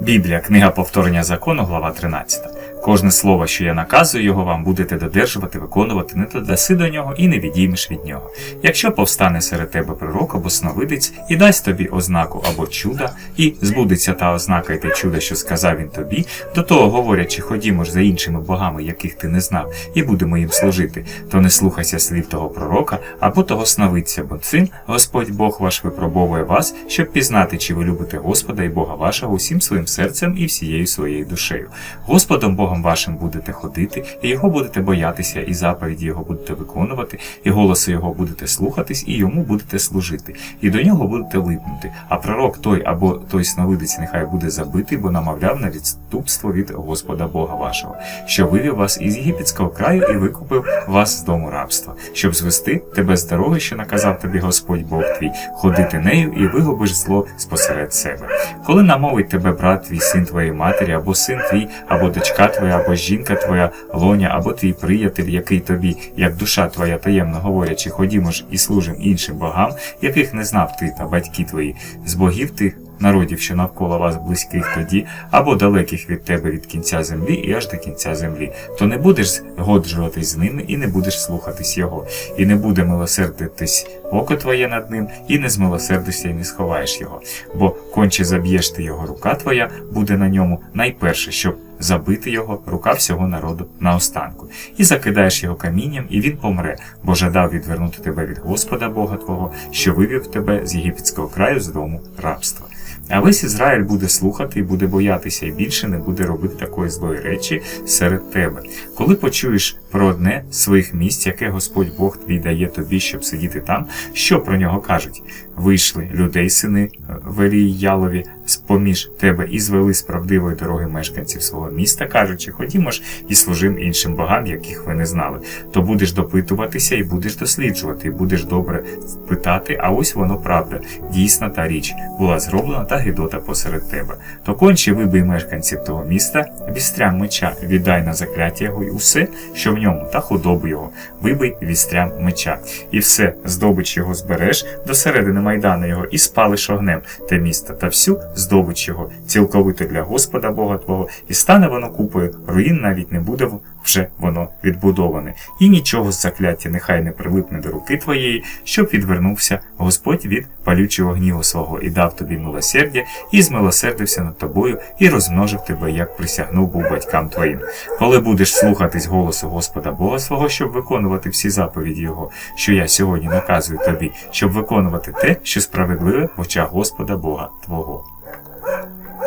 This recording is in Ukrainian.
Біблія, книга повторення закону, глава 13. Кожне слово, що я наказую його вам, будете додержувати, виконувати, не додаси до нього і не відіймеш від нього. Якщо повстане серед тебе пророк або сновидець і дасть тобі ознаку або чуда, і збудеться та ознака і те чудо, що сказав він тобі, до того говорячи, ходімо ж за іншими богами, яких ти не знав, і будемо їм служити, то не слухайся слів того пророка або того сновидця, бо цим Господь Бог ваш випробовує вас, щоб пізнати, чи ви любите Господа і Бога вашого усім своїм серцем і всією своєю душею. Господом Богом вашим будете ходити, і його будете боятися, і заповіді його будете виконувати, і голосу його будете слухатись, і йому будете служити, і до нього будете липнути. А пророк той або той сновидець нехай буде забитий, бо намовляв на відступство від Господа Бога вашого, що вивів вас із єгипетського краю і викупив вас з дому рабства, щоб звести тебе з дороги, що наказав тобі Господь Бог твій, ходити нею і вигубиш зло спосеред себе. Коли намовить тебе брат твій, син твоєї матері, або син твій, або дочка твоя, або жінка твоя, лоня, або твій приятель, який тобі, як душа твоя таємно говорячи, ходімо ж і служим іншим богам, яких не знав ти та батьки твої, з богів тих народів, що навколо вас близьких тоді, або далеких від тебе від кінця землі і аж до кінця землі, то не будеш згоджуватись з ними і не будеш слухатись його, і не буде милосердитись око твоє над ним, і не змилосердишся і не сховаєш його. Бо конче заб'єш ти його, рука твоя буде на ньому найперше, щоб забити його, рука всього народу наостанку, і закидаєш його камінням, і він помре, бо жадав відвернути тебе від Господа Бога Твого, що вивів тебе з єгипетського краю з дому рабства. А весь Ізраїль буде слухати і буде боятися, і більше не буде робити такої злої речі серед тебе. Коли почуєш про одне з своїх місць, яке Господь Бог твій дає тобі, щоб сидіти там, що про нього кажуть? Вийшли людей, сини Веріялові, з поміж тебе і звели з правдивої дороги мешканців свого міста, кажучи, ходімо ж і служим іншим богам, яких ви не знали. То будеш допитуватися і будеш досліджувати, і будеш добре питати, а ось воно правда, дійсна та річ була зроблена та гидота посеред тебе. То конче вибий мешканців того міста, вістрям меча, віддай на закляття його і усе, що в ньому, та худобу його, вибий вістрям меча, і все, здобич його збереш до середини майдану його, і спалиш огнем те місто та всю здобич його, цілковито для Господа Бога Твого, і стане воно купою, руїн навіть не буде вже воно відбудоване, і нічого з закляття нехай не прилипне до руки твоєї, щоб відвернувся Господь від палючого гніву свого і дав тобі милосердя, і змилосердився над тобою, і розмножив тебе, як присягнув був батькам твоїм. Коли будеш слухатись голосу Господа Бога свого, щоб виконувати всі заповіді Його, що я сьогодні наказую тобі, щоб виконувати те, що справедливе в очах Господа Бога Твого.